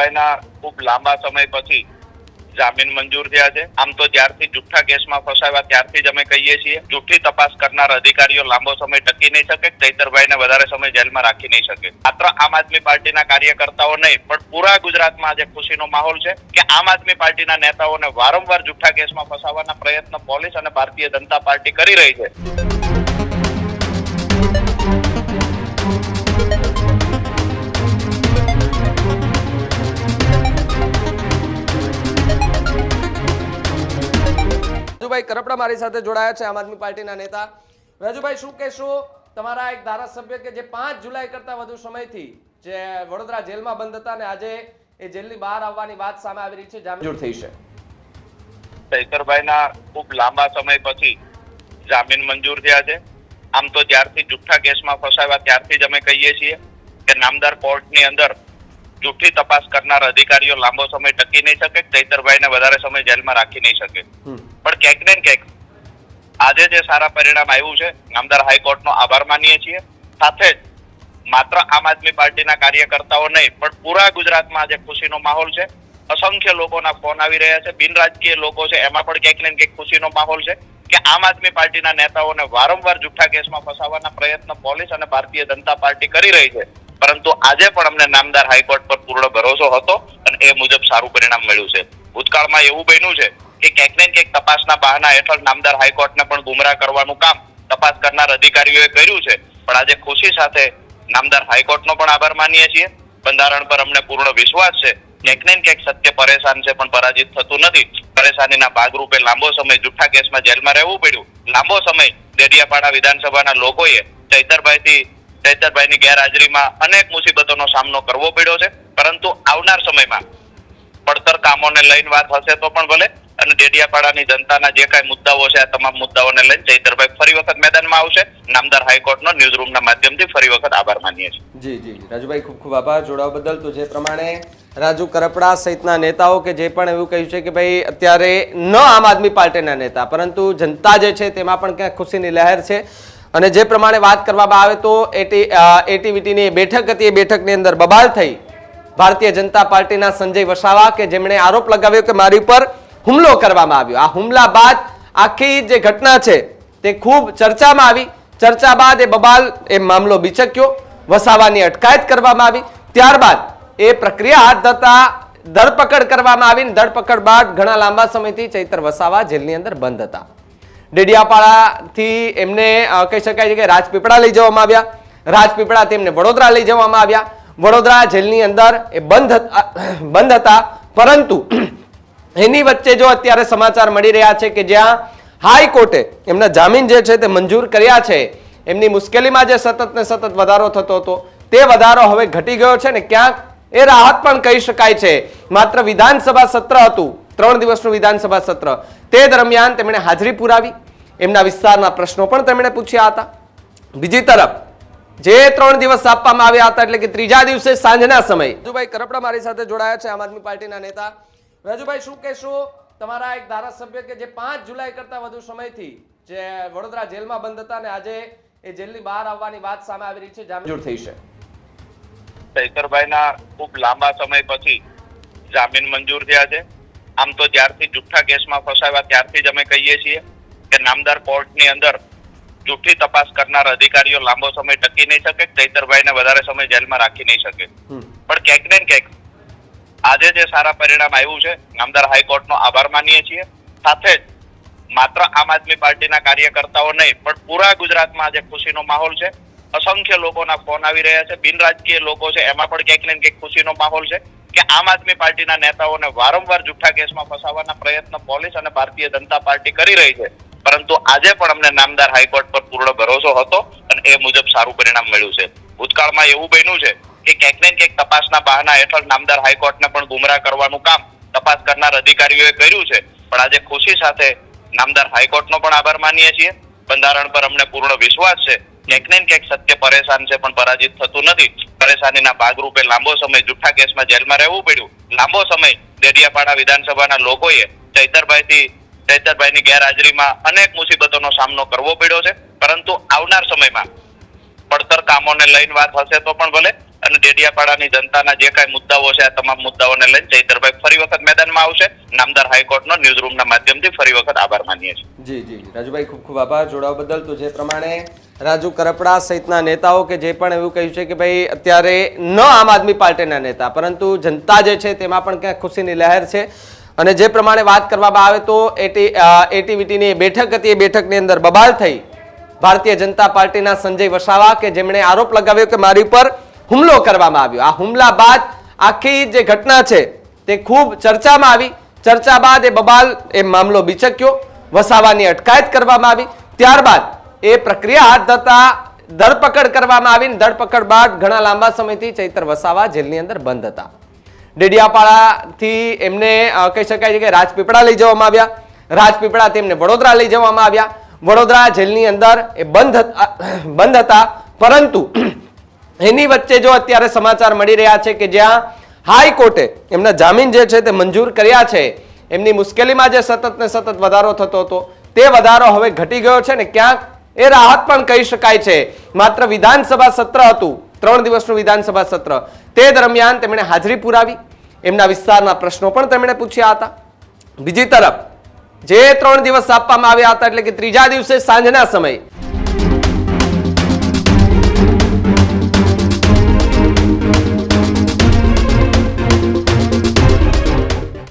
ચૈતરભાઈના ખૂબ લાંબા સમય પછી જામીન મંજૂર થયા છે. આમ તો જ્યારથી જુઠ્ઠા કેસમાં ફસાવ્યા ત્યારથી જ અમે કહીએ છીએ, જુઠ્ઠી તપાસ કરનાર અધિકારીઓ લાંબો સમય ટકી નહીં શકે, ચૈતરભાઈને વધારે સમય જેલમાં રાખી નહીં શકે. માત્ર આમ આદમી પાર્ટીના કાર્યકર્તાઓ નહીં, પણ પૂરા ગુજરાતમાં આજે ખુશીનો માહોલ છે કે આમ આદમી પાર્ટીના નેતાઓને વારંવાર જુઠ્ઠા કેસમાં ફસાવવાના પ્રયત્ન પોલીસ અને ભારતીય જનતા પાર્ટી કરી રહી છે. રાજુભાઈ કરપડા મારી સાથે જોડાયા છે, આમ આદમી પાર્ટીના નેતા. રાજુભાઈ, શું કહેશો? તમારા એક ધારાસભ્ય કે જે પાંચ જુલાઈ કરતા વધુ સમયથી જે વડોદરા જેલમાં બંધ હતા અને આજે એ જેલની બહાર આવવાની વાત સામે આવી રહી છે જામીન થઈ છે. ચૈતરભાઈના ખૂબ લાંબા સમય પછી જામીન મંજૂર થયા છે. આમ તો જ્યારથી જુઠ્ઠા કેસમાં ફસાવ્યા ત્યારથી જ અમે કહીએ છીએ કે નામદાર કોર્ટની અંદર જુઠ્ઠી તપાસ કરનાર અધિકારીઓ લાંબો સમય ટકી નહીં શકે ચૈતરભાઈને વધારે સમય જેલમાં રાખી નહીં શકે. પણ ક્યાંક ને ક્યાંક આજે જે સારા પરિણામ આવ્યું છે નામદાર હાઈકોર્ટનો આભાર માનીએ છીએ. સાથે જ માત્ર આમ આદમી પાર્ટીના કાર્યકર્તાઓ નહીં પણ પૂરા ગુજરાતમાં આજે ખુશીનો માહોલ છે. અસંખ્ય લોકોના ફોન આવી રહ્યા છે. બિન રાજકીય લોકો છે એમાં પણ ક્યાંક ને ક્યાંક ખુશીનો માહોલ છે કે આમ આદમી પાર્ટીના નેતાઓને વારંવાર જુઠ્ઠા કેસમાં ફસાવવાના પ્રયત્ન પોલીસ અને ભારતીય જનતા પાર્ટી કરી રહી છે. પરંતુ આજે પણ અમને નામદાર હાઈકોર્ટ પર પૂર્ણ ભરોસો હતો અને એ મુજબ સારું પરિણામ મળ્યું છે. ભૂતકાળમાં એવું બન્યું છે કે ક્યાંક ને ક્યાંક તપાસના બહાના હેઠળ નામદાર હાઈકોર્ટને પણ ગુમરાહ કરવાનું કામ તપાસ કરનાર અધિકારીઓએ કર્યું છે. પણ આજે ખુશી સાથે નામદાર હાઈકોર્ટનો પણ આભાર માનીએ છીએ. બંધારણ પર અમને પૂર્ણ વિશ્વાસ છે. ક્યાંક ને ક્યાંક સત્ય પરેશાન છે પણ પરાજિત થતું નથી. પરેશાનીના ભાગરૂપે લાંબો સમય જુઠ્ઠા કેસમાં જેલમાં રહેવું પડ્યું. લાંબો સમય દેડિયાપાડા વિધાનસભાના લોકોએ ચૈતરભાઈથી ચૈતરભાઈની ગેરહાજરીમાં અનેક મુસીબતોનો સામનો કરવો પડ્યો છે. પરંતુ આવનાર સમયમાં પડતર કામોને લઈને વાત હશે તો પણ ભલે. અને ડેડિયાપાડાની જનતાના જે કાંઈ મુદ્દાઓ છે, આ તમામ મુદ્દાઓને લઈને ચૈતરભાઈ ફરી વખત મેદાનમાં આવશે. નામદાર હાઈકોર્ટનો ન્યૂઝ રૂમના માધ્યમથી ફરી વખત આભાર માનીએ છીએ. જી જી. રાજુભાઈ, ખૂબ ખૂબ આભાર. જોડાવા બદલ તો જે પ્રમાણે રાજુ કરપડા સહિતના નેતાઓ કે જે પણ એવું કહ્યું છે કે ભાઈ, અત્યારે ન આમ આદમી પાર્ટીના નેતા, પરંતુ જનતા જે છે તેમાં પણ ક્યાંક ખુશીની લહેર છે. અને જે પ્રમાણે વાત કરવામાં આવે તો એટી એટીવીટીની બેઠક હતી, એ બેઠકની અંદર બબાલ થઈ ભારતીય જનતા પાર્ટીના સંજય વસાવા કે જેમણે આરોપ લગાવ્યો કે મારી ઉપર હુમલો કરવામાં આવ્યો. આ હુમલા બાદ આખી જે ઘટના છે તે ખૂબ ચર્ચામાં આવી. ચર્ચા બાદ એ બબાલ એ મામલો બિચક્યો. વસાવાની અટકાયત કરવામાં આવી. ત્યારબાદ એ પ્રક્રિયા હાથ ધરતા ધરપકડ કરવામાં આવી ધરપકડ બાદ ઘણા લાંબા સમયથી ચૈતર વસાવા જેલની અંદર બંધ હતા. ડેડિયાપાડાથી એમને કહી શકાય છે કે રાજપીપળા લઈ જવામાં આવ્યા. રાજપીપળાથી એમને વડોદરા લઈ જવામાં આવ્યા. વડોદરા જેલની અંદર એ બંધ બંધ હતા. પરંતુ એની વચ્ચે જો અત્યારે સમાચાર મળી રહ્યા છે કે જ્યાં હાઈકોર્ટે એમના જામીન જે છે તે મંજૂર કર્યા છે, એમની મુશ્કેલીમાં જે સતત ને સતત વધારો થતો હતો, તે વધારો હવે ઘટી ગયો છે ને ક્યાંક એ રાહત પણ કહી શકાય છે. માત્ર વિધાનસભા સત્ર હતું ત્રણ દિવસનું વિધાનસભા સત્ર. તે દરમિયાન તેમણે હાજરી પુરાવી. એમના વિસ્તારના પ્રશ્નો પણ તેમણે પૂછ્યા હતા. બીજી તરફ જે ત્રણ દિવસ આપવામાં આવ્યા હતા એટલે કે ત્રીજા દિવસે સાંજના સમય. રાજુભાઈ કરપડા મારી સાથે જોડાયા છે આમ આદમી પાર્ટીના નેતા. રાજુભાઈ શું કહેશો? તમારા એક ધારાસભ્ય કે જે પાંચ જુલાઈ કરતા વધુ સમયથી જે વડોદરા જેલમાં બંધ હતા અને આજે એ જેલની બહાર આવવાની વાત સામે આવી રહી છે જામીન થઈ છે. ચૈતરભાઈના ખૂબ લાંબા સમય પછી જામીન મંજૂર થયા છે. આમ તો જ્યારથી જુઠ્ઠા કેસમાં ફસાવ્યા ત્યારથી જ અમે કહીએ છીએ કે નામદાર કોર્ટની અંદર જુઠ્ઠી તપાસ કરનાર અધિકારીઓ લાંબો સમય ટકી નહીં શકે ચૈતરભાઈને વધારે સમય જેલમાં રાખી નહીં શકે. પણ ક્યાંક ને ક્યાંક આજે જે સારા પરિણામ આવ્યું છે નામદાર હાઈકોર્ટનો આભાર માનીએ છીએ. સાથે જ માત્ર આમ આદમી પાર્ટીના કાર્યકર્તાઓ નહીં પણ પૂરા ગુજરાતમાં આજે ખુશીનો માહોલ છે. અસંખ્ય લોકોના ફોન આવી રહ્યા છે. બિન રાજકીય લોકો છે એમાં પણ ક્યાંક ને ક્યાંક ખુશીનો માહોલ છે. કે આમ આદમી પાર્ટીના નેતાઓને વારંવાર જુઠ્ઠા કેસમાં ફસાવવાના પ્રયત્ન પોલીસ અને ભારતીય જનતા પાર્ટી કરી રહી છે. પરંતુ આજે પણ અમને નામદાર હાઈકોર્ટ પર પૂર્ણ ભરોસો હતો અને એ મુજબ સારું પરિણામ મળ્યું છે. ભૂતકાળમાં એવું બન્યું છે કે ક્યાંક ને ક્યાંક તપાસના બહાના હેઠળ નામદાર હાઈકોર્ટને પણ ગુમરાહ કરવાનું કામ તપાસ કરનાર અધિકારીઓએ કર્યું છે. પણ આજે ખુશી સાથે નામદાર હાઈકોર્ટનો પણ આભાર માનીએ છીએ. બંધારણ પર અમને પૂર્ણ વિશ્વાસ છે. ક્યાંક ને ક્યાંક સત્ય પરેશાન છે પણ પરાજિત થતું નથી. પરેશાનીના ભાગરૂપે લાંબો સમય જુઠ્ઠા કેસમાં જેલમાં રહેવું પડ્યું. લાંબો સમય ડેડિયાપાડા વિધાનસભાના લોકોએ ચૈતરભાઈથી, ચૈતરભાઈની ગેરહાજરીમાં અનેક મુસીબતોનો સામનો કરવો પડ્યો છે. પરંતુ આવનાર સમયમાં પડતર કામોને લઈને વાત હશે તો પણ ભલે. અને ડેડિયાપાડાની જનતાના જે કાંઈ મુદ્દાઓ છે, આ તમામ મુદ્દાઓને લઈને ચૈતરભાઈ ફરી વખત મેદાનમાં આવશે. નામદાર હાઈકોર્ટનો ન્યૂઝ રૂમના માધ્યમથી ફરી વખત આભાર માનીએ છીએ. જી જી રાજુભાઈ, ખૂબ ખૂબ આભાર. જોડાવા બદલ તો જે પ્રમાણે રાજુ કરપડા સહિતના નેતાઓ કે જે પણ એવું કહ્યું છે કે ભાઈ, અત્યારે ન આમ આદમી પાર્ટીના નેતા, પરંતુ જનતા જે છે તેમાં પણ ક્યાંક ખુશીની લહેર છે. અને જે પ્રમાણે વાત કરવામાં આવે તો એટી એટીવીટીની બેઠક હતી. એ બેઠકની અંદર બબાલ થઈ ભારતીય જનતા પાર્ટીના સંજય વસાવા, કે જેમણે આરોપ લગાવ્યો કે મારી પર હુમલો કરવામાં આવ્યો. આ હુમલા બાદ આખી જે ઘટના છે તે ખૂબ ચર્ચામાં આવી. ચર્ચા બાદ એ બબાલ એ મામલો બિચક્યો. વસાવાની અટકાયત કરવામાં આવી. ત્યારબાદ એ પ્રક્રિયા હાથ ધરતા ધરપકડ કરવામાં આવીને ધરપકડ બાદ ઘણા લાંબા સમયથી ચૈતર વસાવા જેલની અંદર બંધ હતા. ડેડિયાપાડાથી એમને કહી શકાય છે કે રાજપીપળા લઈ જવામાં આવ્યા. રાજપીપળાથી એમને વડોદરા લઈ જવામાં આવ્યા. વડોદરા જેલની અંદર એ બંધ બંધ હતા. પરંતુ એની વચ્ચે જો અત્યારે સમાચાર મળી રહ્યા છે કે જ્યાં હાઈકોર્ટે એમના જામીન જે છે તે મંજૂર કર્યા છે, એમની મુશ્કેલીમાં જે સતત ને સતત વધારો થતો હતો, તે વધારો હવે ઘટી ગયો છે ને ક્યાંક એ રાહત પણ કહી શકાય છે. માત્ર વિધાનસભા સત્ર હતું, ત્રણ દિવસનું વિધાનસભા સત્ર. તે દરમિયાન તેમણે હાજરી પુરાવી, એમના વિસ્તારના પ્રશ્નો પણ તેમણે પૂછ્યા હતા. બીજી તરફ, જે ત્રણ દિવસ આપવામાં આવ્યા હતા, એટલે કે ત્રીજા દિવસે સાંજના સમયે